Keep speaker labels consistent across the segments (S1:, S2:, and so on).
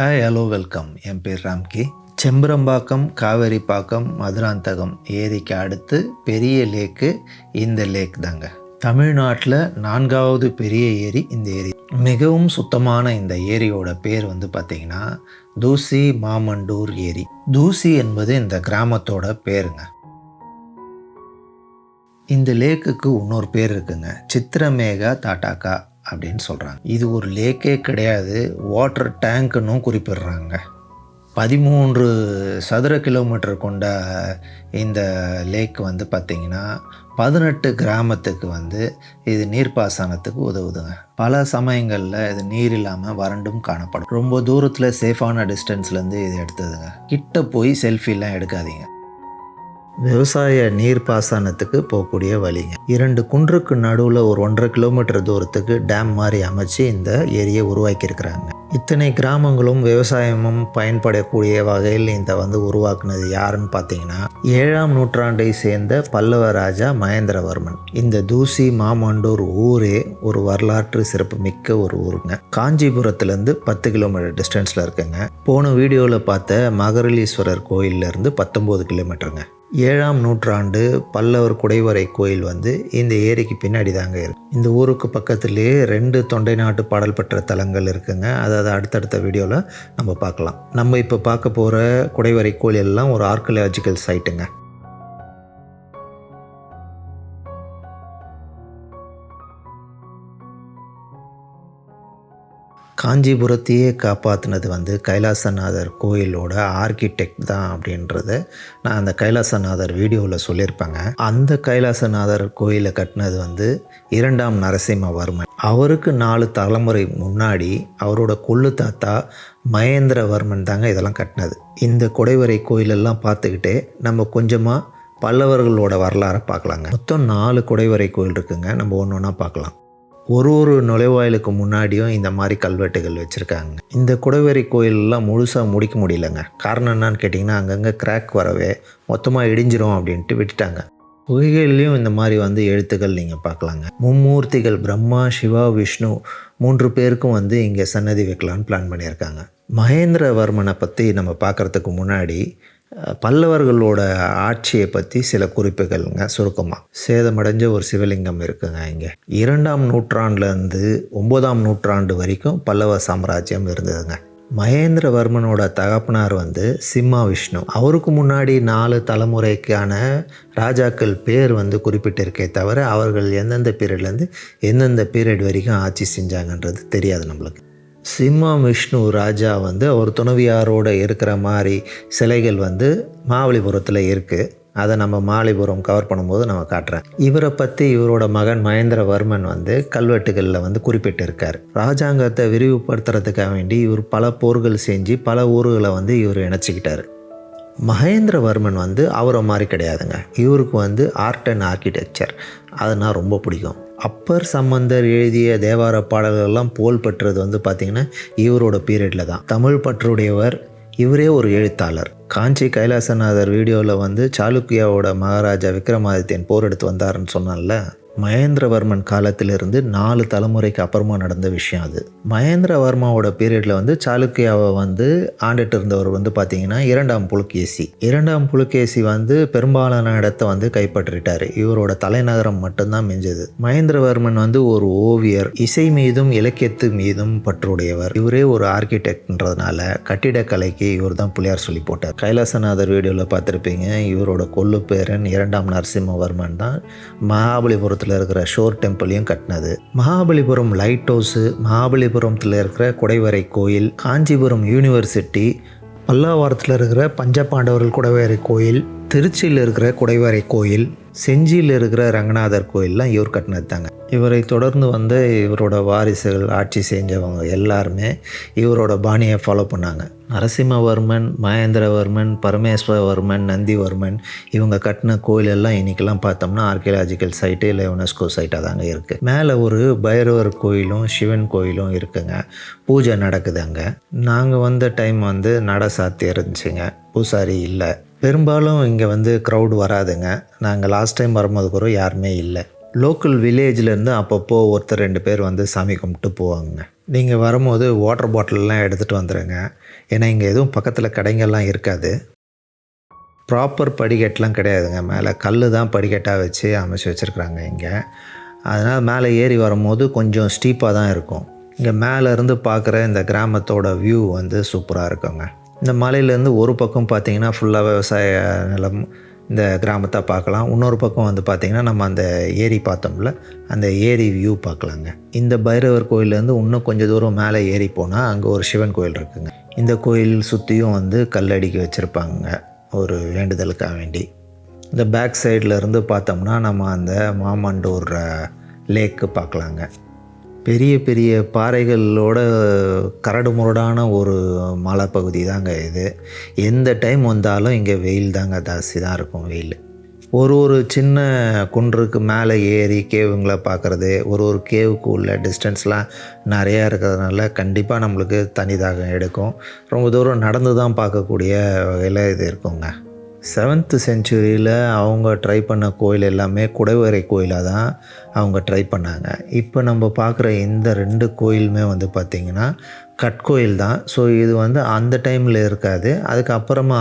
S1: Hi hello welcome என் பேர் ராம்கி. செம்பரம்பாக்கம் காவேரிப்பாக்கம் மதுராந்தகம் ஏரிக்கு அடுத்து பெரிய லேக்கு இந்த லேக் தாங்க. தமிழ்நாட்டில் நான்காவது பெரிய ஏரி இந்த ஏரி. மிகவும் சுத்தமான இந்த ஏரியோட பேர் வந்து பார்த்திங்கன்னா தூசி மாமண்டூர் ஏரி. தூசி என்பது இந்த கிராமத்தோட பேருங்க. இந்த லேக்குக்கு இன்னொரு பேர் இருக்குங்க. சித்திரமேகா தாட்டாக்கா அப்படின்னு சொல்கிறாங்க இது ஒரு லேக்கே கிடையாது. வாட்டர் டேங்க்குன்னும் குறிப்பிடுறாங்க. பதிமூன்று சதுர கிலோமீட்டர் கொண்ட இந்த லேக் வந்து பார்த்திங்கன்னா பதினெட்டு கிராமத்துக்கு வந்து இது நீர்ப்பாசனத்துக்கு உதவுதுங்க. பல சமயங்களில் இது நீர் இல்லாமல் வறண்டும் காணப்படும். ரொம்ப தூரத்தில் சேஃபான டிஸ்டன்ஸ்லேருந்து இது எடுத்ததுங்க. கிட்ட போய் செல்ஃபிலாம் எடுக்காதீங்க. விவசாய நீர்ப்பாசனத்துக்கு போகக்கூடிய வழிங்க. இரண்டு குன்றுக்கு நடுவில் ஒரு ஒன்றரை கிலோமீட்டர் தூரத்துக்கு டேம் மாதிரி அமைச்சு இந்த ஏரியை உருவாக்கியிருக்கிறாங்க. இத்தனை கிராமங்களும் விவசாயமும் பயன்படக்கூடிய வகையில் இந்த வந்து உருவாக்குனது யாருன்னு பார்த்தீங்கன்னா ஏழாம் நூற்றாண்டை சேர்ந்த பல்லவ ராஜா மகேந்திரவர்மன். இந்த தூசி மாமண்டூர் ஊரே ஒரு வரலாற்று சிறப்பு மிக்க ஒரு ஊருங்க. காஞ்சிபுரத்துலேருந்து பத்து கிலோமீட்டர் டிஸ்டன்ஸில் இருக்குங்க. போன வீடியோவில் பார்த்த மகரலீஸ்வரர் கோயிலேருந்து பத்தொம்போது கிலோமீட்டருங்க. ஏழாம் நூற்றாண்டு பல்லவர் குடைவரை கோயில் வந்து இந்த ஏரிக்கு பின்னாடி தாங்க இருக்கு. இந்த ஊருக்கு பக்கத்துலேயே ரெண்டு தொண்டை நாட்டு பாடல் பெற்ற தலங்கள் இருக்குங்க. அதாவது அடுத்தடுத்த வீடியோவில் நம்ம பார்க்கலாம். நம்ம இப்போ பார்க்க போகிற குடைவரை கோயில் எல்லாம் ஒரு ஆர்கியலாஜிக்கல் சைட்டுங்க காஞ்சிபுரத்தையே காப்பாற்றினது வந்து கைலாசநாதர் கோயிலோட ஆர்கிடெக்ட் தான் அப்படின்றத நான் அந்த கைலாசநாதர் வீடியோவில் சொல்லியிருப்பேங்க. அந்த கைலாசநாதர் கோயிலை கட்டினது வந்து இரண்டாம் நரசிம்மவர்மன். அவருக்கு நாலு தலைமுறை முன்னாடி அவரோட கொள்ளு தாத்தா மகேந்திரவர்மன் தாங்க இதெல்லாம் கட்டினது. இந்த குடைவரை கோயிலெல்லாம் பார்த்துக்கிட்டே நம்ம கொஞ்சமாக பல்லவர்களோட வரலாறை பார்க்கலாங்க. மொத்தம் நாலு குடைவரை கோயில் இருக்குங்க. நம்ம ஒன்று ஒன்றா பார்க்கலாம். ஒரு ஒரு நுழைவாயிலுக்கு முன்னாடியும் இந்த மாதிரி கல்வெட்டுகள் வச்சுருக்காங்க. இந்த குடவேரி கோயிலெலாம் முழுசாக முடிக்க முடியலங்க. காரணம் என்னன்னு கேட்டிங்கன்னா அங்கங்கே கிராக் வரவே மொத்தமாக இடிஞ்சிரும் அப்படின்ட்டு விட்டுட்டாங்க. குகைகள்லேயும் இந்த மாதிரி வந்து எழுத்துக்கள் நீங்கள் பார்க்கலாங்க. மும்மூர்த்திகள் பிரம்மா சிவா விஷ்ணு மூன்று பேருக்கும் வந்து இங்கே சன்னதி வைக்கலான்னு பிளான் பண்ணியிருக்காங்க. மகேந்திரவர்மனை பற்றி நம்ம பார்க்குறதுக்கு முன்னாடி பல்லவர்களோட ஆட்சியை பற்றி சில குறிப்புகள்ங்க சுருக்கமாக சேதமடைஞ்ச ஒரு சிவலிங்கம் இருக்குங்க இங்கே. இரண்டாம் நூற்றாண்டுலேருந்து ஒம்பதாம் நூற்றாண்டு வரைக்கும் பல்லவ சாம்ராஜ்யம் இருந்ததுங்க. மகேந்திரவர்மனோட தகப்பனார் வந்து சிம்மா விஷ்ணு. அவருக்கு முன்னாடி நாலு தலைமுறைக்கான ராஜாக்கள் பேர் வந்து குறிப்பிட்டிருக்கே தவிர அவர்கள் எந்தெந்த பீரியட்லேருந்து எந்தெந்த பீரியட் வரைக்கும் ஆட்சி செஞ்சாங்கன்றது தெரியாது நம்மளுக்கு. சிம்மா விஷ்ணு ராஜா வந்து அவர் துணவியாரோடு இருக்கிற மாதிரி சிலைகள் வந்து மாவலிபுரத்தில் இருக்குது அதை நம்ம மாலிபுரம் கவர் பண்ணும்போது நம்ம காட்டுறேன். இவரை பற்றி இவரோட மகன் மகேந்திரவர்மன் வந்து கல்வெட்டுகளில் வந்து குறிப்பிட்டிருக்கார். ராஜாங்கத்தை விரிவுபடுத்துறதுக்காக வேண்டி இவர் பல போர்கள் செஞ்சு பல ஊர்களை வந்து இவர் இணைச்சிக்கிட்டார். மகேந்திரவர்மன் வந்து அவரை மாதிரி கிடையாதுங்க. இவருக்கு வந்து ஆர்ட் அண்ட் ஆர்கிடெக்சர் அதனால் ரொம்ப பிடிக்கும். அப்பர் சம்பந்தர் எழுதிய தேவார பாடல்கள்லாம் புகழ் பெற்றது வந்து பார்த்திங்கன்னா இவரோட பீரியடில் தான். தமிழ் பற்றுடையவர் இவரே ஒரு எழுத்தாளர். காஞ்சி கைலாசநாதர் வீடியோவில் வந்து சாளுக்கியாவோட மகாராஜா விக்ரமாதித்யன் போர் எடுத்து வந்தாருன்னு சொன்னான்ல? மகேந்திரவர்மன் காலத்திலிருந்து நாலு தலைமுறைக்கு அப்புறமா நடந்த விஷயம் அது. மகேந்திரவர்மாவோட பீரியடில் வந்து சாளுக்கியாவை வந்து ஆண்டுட்டு இருந்தவர் வந்து பார்த்தீங்கன்னா இரண்டாம் புலுக்கேசி. இரண்டாம் புலுக்கேசி வந்து பெரும்பாலான இடத்த வந்து கைப்பற்றிட்டார். இவரோட தலைநகரம் மட்டும்தான் மிஞ்சது. மகேந்திரவர்மன் வந்து ஒரு ஓவியர் இசை மீதும் இலக்கியத்து மீதும் பற்றுடையவர். இவரே ஒரு ஆர்கிடெக்ட்ன்றதுனால கட்டிடக்கலைக்கு இவர் தான் புலியார் சொல்லி போட்டார். கைலாசநாதர் வீடியோவில் பார்த்துருப்பீங்க இவரோட கொல்லு பேரன் இரண்டாம் நரசிம்மவர்மன் தான். மகாபலிபுரத்தில் பக்கத்தில் இருக்கிற ஷோர் டெம்பிளையும் கட்டினது. மகாபலிபுரம் லைட் ஹவுஸு மகாபலிபுரத்தில் இருக்கிற குடைவரை கோயில் காஞ்சிபுரம் யூனிவர்சிட்டி பல்லாவரத்தில் இருக்கிற பஞ்சபாண்டவர்கள் குடைவரை கோயில் திருச்சியில் இருக்கிற குடைவரை கோயில் செஞ்சியில் இருக்கிற ரங்கநாதர் கோயிலெலாம் இவர் கட்டினது தாங்க இவரை தொடர்ந்து வந்து இவரோட வாரிசுகள் ஆட்சி செஞ்சவங்க எல்லாருமே இவரோட பாணியை ஃபாலோ பண்ணாங்க. நரசிம்மவர்மன் மகேந்திரவர்மன் பரமேஸ்வரவர்மன் நந்திவர்மன் இவங்க கட்டின கோயில் எல்லாம் இன்றைக்கெல்லாம் பார்த்தோம்னா ஆர்கியலாஜிக்கல் சைட்டு இல்லை யுனெஸ்கோ சைட்டாக தாங்க இருக்குது மேலே ஒரு பைரவர் கோயிலும் சிவன் கோயிலும் இருக்குங்க. பூஜை நடக்குது அங்கே நாங்கள் வந்த டைம் வந்து நட சாத்தி இருந்துச்சுங்க. பூசாரி இல்லை. பெரும்பாலும் இங்கே வந்து க்ரௌட் வராதுங்க. நாங்கள் லாஸ்ட் டைம் வரும்போது கூட யாருமே இல்லை. லோக்கல் வில்லேஜ்லேருந்து அப்பப்போ ஒருத்தர் ரெண்டு பேர் வந்து சாமி கும்பிட்டு போவாங்க. நீங்கள் வரும்போது வாட்டர் பாட்டிலெலாம் எடுத்துகிட்டு வந்துடுங்க ஏன்னா இங்கே எதுவும் பக்கத்தில் கடைங்கள்லாம் இருக்காது. ப்ராப்பர் படிக்கட்டெலாம் கிடையாதுங்க. மேலே கல் தான் படிக்கட்டாக வச்சு அமைச்சு வச்சுருக்குறாங்க இங்கே. அதனால் மேலே ஏறி வரும்போது கொஞ்சம் ஸ்டீப்பாக தான் இருக்கும். இங்கே மேலேருந்து பார்க்குற இந்த கிராமத்தோட வியூ வந்து சூப்பராக இருக்குங்க. இந்த மலையிலேருந்து ஒரு பக்கம் பார்த்தீங்கன்னா ஃபுல்லாக விவசாய நிலம் இந்த கிராமத்தை பார்க்கலாம். இன்னொரு பக்கம் வந்து பார்த்திங்கன்னா நம்ம அந்த ஏரி பார்த்தோம்ல அந்த ஏரி வியூ பார்க்கலாங்க. இந்த பைரவர் கோயிலேருந்து இன்னும் கொஞ்சம் தூரம் மேலே ஏறி போனால் அங்கே ஒரு சிவன் கோயில் இருக்குங்க. இந்த கோயில் சுற்றியும் வந்து கல்லடிக்கு வச்சுருப்பாங்க ஒரு வேண்டுதலுக்காக வேண்டி. இந்த பேக் சைடில் இருந்து பார்த்தோம்னா நம்ம அந்த மாமண்டூர் லேக்கு பார்க்கலாங்க. பெரிய பெரிய பாறைகளோட கரடு முரடான ஒரு மலைப்பகுதி தாங்க இது. எந்த டைம் வந்தாலும் இங்கே வெயில் தாங்க ஜாஸ்தி தான் இருக்கும் வெயில். ஒரு ஒரு சின்ன குன்றுக்கு மேலே ஏறி கேவுங்களை பார்க்குறது ஒரு ஒரு கேவுக்கு உள்ள டிஸ்டன்ஸ்லாம் நிறையா இருக்கிறதுனால கண்டிப்பாக நம்மளுக்கு தனி தாகம் எடுக்கும். ரொம்ப தூரம் நடந்து தான் பார்க்கக்கூடிய வகையில் இது இருக்குங்க. செவன்த்து செஞ்சுரியில் அவங்க ட்ரை பண்ண கோயில் எல்லாமே குடைவரை கோயிலாக தான் அவங்க ட்ரை பண்ணாங்க. இப்போ நம்ம பார்க்குற இந்த ரெண்டு கோயிலுமே வந்து பார்த்திங்கன்னா கட்கோயில் தான். ஸோ இது வந்து அந்த டைமில் இருக்காது. அதுக்கப்புறமா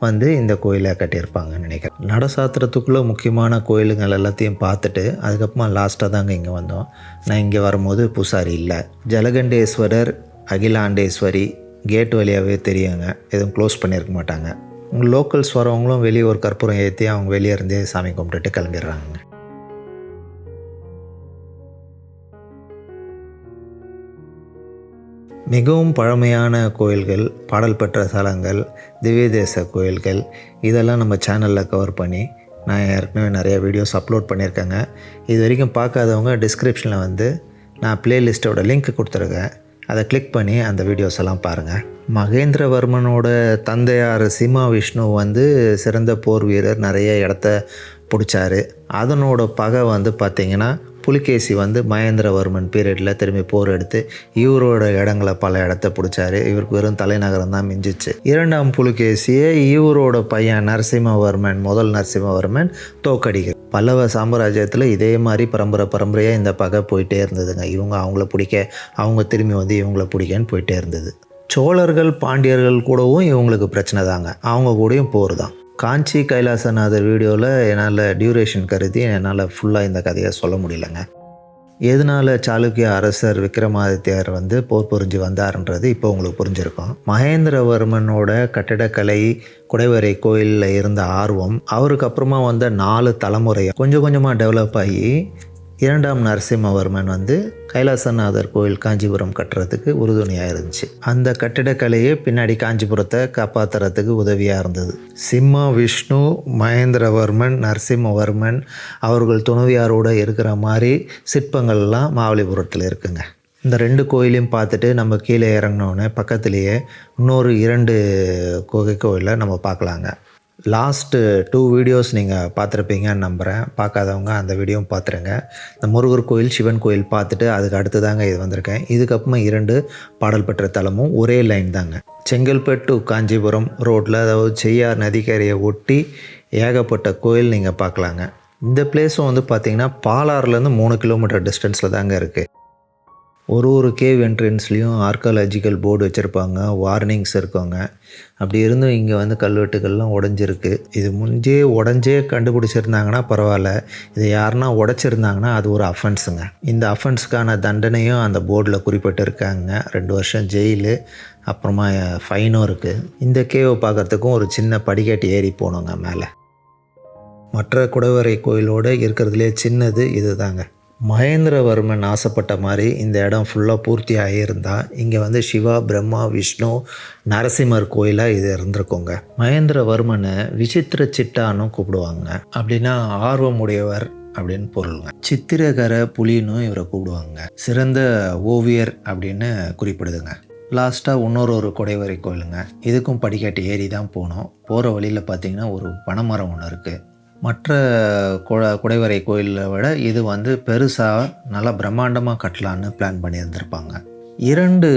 S1: வந்து இந்த கோயிலை கட்டியிருப்பாங்கன்னு நினைக்கிறேன். நடசாத்திரத்துக்குள்ளே முக்கியமான கோயிலுங்கள் எல்லாத்தையும் பார்த்துட்டு அதுக்கப்புறமா லாஸ்ட்டாக தாங்க இங்கே வந்தோம். நான் இங்கே வரும்போது பூசாரி இல்லை. ஜலகண்டேஸ்வரர் அகிலாண்டேஸ்வரி கேட் வழியாகவே தெரியுங்க. எதுவும் க்ளோஸ் பண்ணியிருக்க மாட்டாங்க. உங்கள் லோக்கல்ஸ் வரவங்களும் வெளியே ஒரு கற்பூரம் ஏற்றி அவங்க வெளியே இருந்தே சாமி கும்பிட்டுட்டு கிளம்பிடுறாங்க. மிகவும் பழமையான கோயில்கள் பாடல் பெற்ற தலங்கள் திவ்ய தேச கோயில்கள் இதெல்லாம் நம்ம சேனலில் கவர் பண்ணி நான் ஏற்கனவே நிறைய வீடியோஸ் அப்லோட் பண்ணியிருக்கேங்க. இது வரைக்கும் பார்க்காதவங்க டிஸ்கிரிப்ஷனில் வந்து நான் ப்ளேலிஸ்ட்டோட லிங்க் கொடுத்துருக்கேன். அதை கிளிக் பண்ணி அந்த வீடியோஸ் எல்லாம் பாருங்கள் மகேந்திரவர்மனோட தந்தையார் சீமா விஷ்ணு வந்து சிறந்த போர் வீரர் நிறைய இடத்த பிடிச்சாரு. அதனோட பகை வந்து பார்த்திங்கன்னா புலிகேசி வந்து மகேந்திரவர்மன் பீரியடில் திரும்பி போர் எடுத்து இவரோட இடங்களை பல இடத்த பிடிச்சாரு. இவருக்கு வெறும் தலைநகரம் தான் மிஞ்சிச்சு. இரண்டாம் புலிகேசியை இவரோட பையன் நரசிம்மவர்மன் முதல் நரசிம்மவர்மன் தோக்கடிக்கிறார். பல்லவ சாம்ராஜ்யத்தில் இதே மாதிரி பரம்பரை பரம்பரையாக இந்த பகை போயிட்டே இருந்ததுங்க. இவங்க அவங்கள பிடிக்க அவங்க திரும்பி வந்து இவங்கள பிடிக்கன்னு போயிட்டே இருந்தது. சோழர்கள் பாண்டியர்கள் கூடவும் இவங்களுக்கு பிரச்சனை தாங்க. அவங்க கூடயும் போர் தான். காஞ்சி கைலாசநாதர் வீடியோவில் என்னால் டியூரேஷன் கருதி என்னால் ஃபுல்லாக இந்த கதையை சொல்ல முடியலங்க. எதனால் சாளுக்கிய அரசர் விக்ரமாதித்யர் வந்து போர் புரிஞ்சு வந்தார்ன்றது இப்போ உங்களுக்கு புரிஞ்சிருக்கும். மகேந்திரவர்மனோட கட்டிடக்கலை குடைவரை கோயிலில் இருந்த ஆர்வம் அவருக்கு அப்புறமா வந்த நாலு தலைமுறையை கொஞ்சம் கொஞ்சமாக டெவலப் ஆகி இரண்டாம் நரசிம்மவர்மன் வந்து கைலாசநாதர் கோயில் காஞ்சிபுரம் கட்டுறதுக்கு உறுதுணையாக இருந்துச்சு. அந்த கட்டிடக்கலையே பின்னாடி காஞ்சிபுரத்தை காப்பாற்றுறதுக்கு உதவியாக இருந்தது. சிம்மா விஷ்ணு மகேந்திரவர்மன் நரசிம்மவர்மன் அவர்கள் துணவியாரோடு இருக்கிற மாதிரி சிற்பங்கள்லாம் மாவலிபுரத்தில் இருக்குங்க. இந்த ரெண்டு கோயிலையும் பார்த்துட்டு நம்ம கீழே இறங்கினோடனே பக்கத்துலேயே இன்னொரு இரண்டு குகை கோயிலை நம்ம பார்க்கலாங்க. லாஸ்ட்டு டூ வீடியோஸ் நீங்கள் பார்த்துருப்பீங்கன்னு நம்புகிறேன் பார்க்காதவங்க அந்த வீடியோவும் பார்த்துருங்க. இந்த முருகர் கோயில் சிவன் கோயில் பார்த்துட்டு அதுக்கு அடுத்து தாங்க இது வந்திருக்கேன். இதுக்கப்புறமா இரண்டு பாடல் பெற்ற தலமும் ஒரே லைன் தாங்க. செங்கல்பட்டு காஞ்சிபுரம் ரோட்டில் அதாவது செய்யார் நதிக்கரையை ஒட்டி ஏகப்பட்ட கோயில் நீங்கள் பார்க்கலாங்க. இந்த பிளேஸும் வந்து பார்த்திங்கன்னா பாலாறுலேருந்து மூணு கிலோமீட்டர் டிஸ்டன்ஸில் தாங்க இருக்குது ஒரு ஒரு கேவ் என்ட்ரன்ஸ்லேயும் ஆர்காலஜிக்கல் போர்டு வச்சுருப்பாங்க வார்னிங்ஸ் இருக்குங்க. அப்படி இருந்தும் இங்கே வந்து கல்வெட்டுகள்லாம் உடஞ்சிருக்கு. இது முஞ்சே உடஞ்சே கண்டுபிடிச்சிருந்தாங்கன்னா பரவாயில்ல. இதை யாருன்னா உடச்சிருந்தாங்கன்னா அது ஒரு அஃபென்ஸுங்க இந்த அஃபென்ஸுக்கான தண்டனையும் அந்த போர்டில் குறிப்பிட்டிருக்காங்க. ரெண்டு வருஷம் ஜெயிலு அப்புறமா ஃபைனும் இருக்குது இந்த கேவை பார்க்குறதுக்கும் ஒரு சின்ன படிக்கட்டு ஏறி போகணுங்க மேலே. மற்ற குடவரை கோயிலோடு இருக்கிறதுலே சின்னது இது தாங்க மகேந்திரவர்மன் ஆசைப்பட்ட மாதிரி இந்த இடம் ஃபுல்லாக பூர்த்தி ஆகியிருந்தால் இங்கே வந்து சிவா பிரம்மா விஷ்ணு நரசிம்மர் கோயிலாக இது இருந்திருக்குங்க. மகேந்திரவர்மனை விசித்திர சிட்டான்னு கூப்பிடுவாங்க. அப்படின்னா ஆர்வமுடையவர் அப்படின்னு பொருளுங்க. சித்திரகர புலின்னு இவரை கூப்பிடுவாங்க. சிறந்த ஓவியர் அப்படின்னு குறிப்பிடுதுங்க. லாஸ்ட்டாக இன்னொரு ஒரு குடைவரை கோயிலுங்க. இதுக்கும் படிக்கட்டு ஏறி தான் போனோம். போகிற வழியில் பார்த்தீங்கன்னா ஒரு பனைமரம் ஒன்று இருக்குது மற்ற குட குடைவரை கோயிலை விட இது வந்து பெருசாக நல்லா பிரம்மாண்டமாக கட்டலான்னு பிளான் பண்ணியிருந்திருப்பாங்க. இரண்டு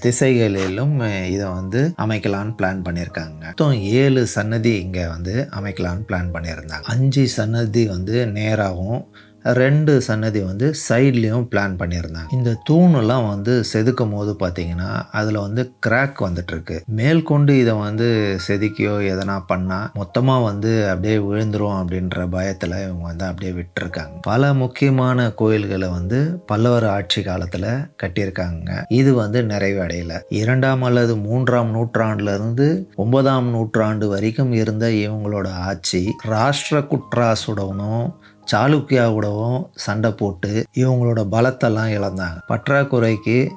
S1: திசைகளிலும் இதை வந்து அமைக்கலான்னு பிளான் பண்ணியிருக்காங்க. மொத்தம் ஏழு சன்னதி இங்கே வந்து அமைக்கலான்னு பிளான் பண்ணியிருந்தாங்க. அஞ்சு சன்னதி வந்து நேராகவும் ரெண்டு சன்னதி வந்து சைட்லேயும் பிளான் பண்ணியிருந்தாங்க. இந்த தூணெல்லாம் வந்து செதுக்கும் போது பார்த்தீங்கன்னா அதில் வந்து கிராக் வந்துட்டுருக்கு. மேல்கொண்டு இதை வந்து செதுக்கியோ எதனா பண்ணால் மொத்தமாக வந்து அப்படியே விழுந்துரும் அப்படின்ற பயத்தில் இவங்க வந்து அப்படியே விட்டுருக்காங்க. பல முக்கியமான கோயில்களை வந்து பல்லவர் ஆட்சி காலத்தில் கட்டியிருக்காங்க. இது வந்து நிறைவடையல. இரண்டாம் அல்லது மூன்றாம் நூற்றாண்டுலேருந்து ஒன்பதாம் நூற்றாண்டு வரைக்கும் இருந்த இவங்களோட ஆட்சி ராஷ்டிர குட்ராசுடனும் சாளுக்கியாவோடவும் சண்டை போட்டு இவங்களோட பலத்தெல்லாம் இழந்தாங்க. பற்றாக்குறைக்கு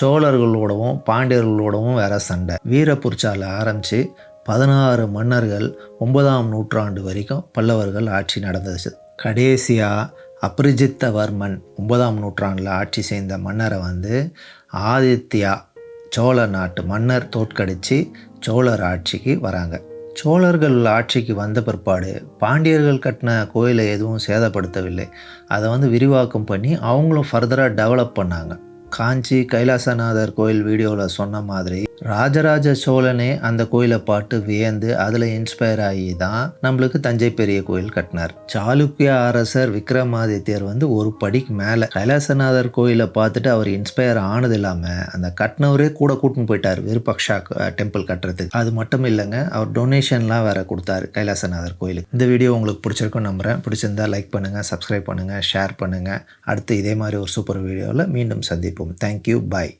S1: சோழர்களோடவும் பாண்டியர்களோடவும் வேற சண்டை. வீரபுரிச்சால ஆரம்பித்து பதினாறு மன்னர்கள் ஒன்பதாம் நூற்றாண்டு வரைக்கும் பல்லவர்கள் ஆட்சி நடந்துச்சு. கடைசியாக அப்ரிஜித்தவர்மன் ஒன்பதாம் நூற்றாண்டில் ஆட்சி செய்த மன்னரை வந்து ஆதித்யா சோழ நாட்டு மன்னர் தோற்கடித்து சோழர் ஆட்சிக்கு வராங்க. சோழர்கள் ஆட்சிக்கு வந்த பிற்பாடு பாண்டியர்கள் கட்டின கோயிலை எதுவும் சேதப்படுத்தவில்லை. அதை வந்து விரிவாக்கம் பண்ணி அவங்களும் ஃபர்தராக டெவலப் பண்ணாங்க. காஞ்சி கைலாசநாதர் கோயில் வீடியோவில் சொன்ன மாதிரி ராஜராஜ சோழனே அந்த கோயிலை பாட்டு வியந்து அதில் இன்ஸ்பயர் ஆகி தான் நம்மளுக்கு தஞ்சை பெரிய கோயில் கட்டினார். சாளுக்கிய அரசர் விக்ரமாதித்யர் வந்து ஒரு படிக்கு மேலே கைலாசநாதர் கோயிலை பார்த்துட்டு அவர் இன்ஸ்பயர் ஆனது இல்லாமல் அந்த கட்டினவரே கூட கூட்டின்னு போயிட்டார் விருபக்ஷா டெம்பிள் கட்டுறதுக்கு. அது மட்டும் இல்லைங்க அவர் டொனேஷன்லாம் வேற கொடுத்தாரு கைலாசநாதர் கோயிலுக்கு. இந்த வீடியோ உங்களுக்கு பிடிச்சிருக்கும் நம்புகிறேன் பிடிச்சிருந்தா லைக் பண்ணுங்கள் சப்ஸ்கிரைப் பண்ணுங்கள் ஷேர் பண்ணுங்கள் அடுத்து இதே மாதிரி ஒரு சூப்பர் வீடியோவில் மீண்டும் சந்திப்போம். Thank you bye